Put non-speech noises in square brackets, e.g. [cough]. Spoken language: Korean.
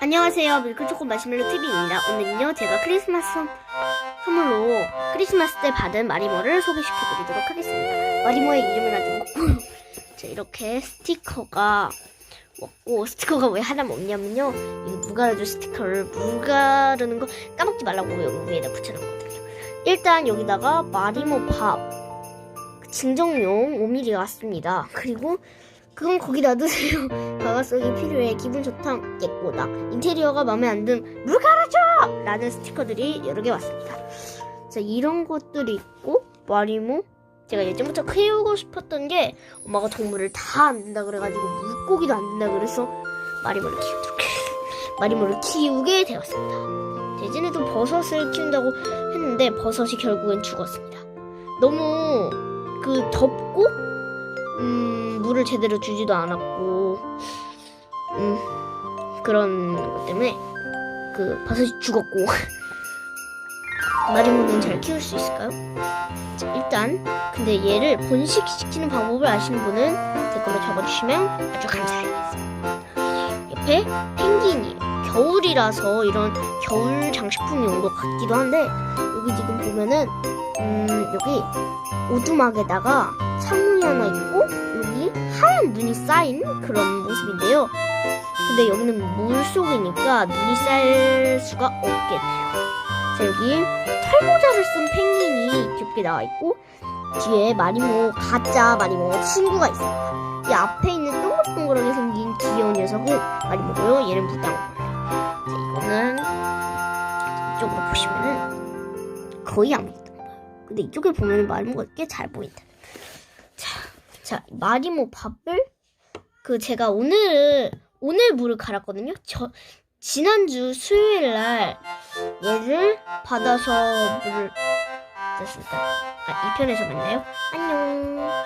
안녕하세요. 밀크초코 마시멜로 TV입니다. 오늘은요, 제가 크리스마스 선- 선물로 크리스마스 때 받은 마리모를 소개시켜드리도록 하겠습니다. 마리모의 이름은 아주 없고, [laughs] 자, 이렇게 스티커가 없고, 스티커가 왜 하나 없냐면요, 이 무가르주 스티커를 무가르는 거 까먹지 말라고 여기 위에다 붙여놨거든요. 일단 여기다가 마리모 밥, 증정용 5mm가 왔습니다. 그리고 그건 거기 놔두세요. [laughs] 가가속이 필요해. 기분 좋다. 예쁘다. 인테리어가 마음에 안 든 물 갈아줘! 라는 스티커들이 여러 개 왔습니다. 자 이런 것들이 있고 마리모 제가 예전부터 키우고 싶었던 게 엄마가 동물을 다안 된다 그래가지고 물고기도 안 된다 그래서 마리모를 키우도록 [laughs] 마리모를 키우게 되었습니다. 예전에도 버섯을 키운다고 했는데 버섯이 결국엔 죽었습니다. 너무 그 덥고 음, 물을 제대로 주지도 않았고, 음, 그런 것 때문에, 그, 버섯이 죽었고, [laughs] 마리모는 잘 키울 수 있을까요? 자, 일단, 근데 얘를 번식시키는 방법을 아시는 분은 댓글로 적어주시면 아주 감사하겠습니다. 옆에 펭귄이에요. 겨울이라서 이런 겨울 장식품이 온것 같기도 한데, 여기 지금 보면은, 음, 여기 오두막에다가 창문이 하나 있고 눈이 쌓인 그런 모습인데요. 근데 여기는 물 속이니까 눈이 쌓일 수가 없겠네요. 자 여기 털모자를 쓴 펭귄이 귀엽게 나와 있고 뒤에 마리모 가짜 마리모 친구가 있습니다. 이 앞에 있는 동글동글하게 생긴 귀여운 녀석은 마리모고요. 얘는 무당벌. 자 이거는 이쪽으로 보시면은 거의 안 보여요. 근데 이쪽에 보면 마리모가 꽤 잘 보인다. 자, 자 마리모 밥을 그 제가 오늘 오늘 물을 갈았거든요. 저 지난주 수요일 날 얘를 받아서 물을 줬습니다. 아, 이 편에서 만나요. 안녕.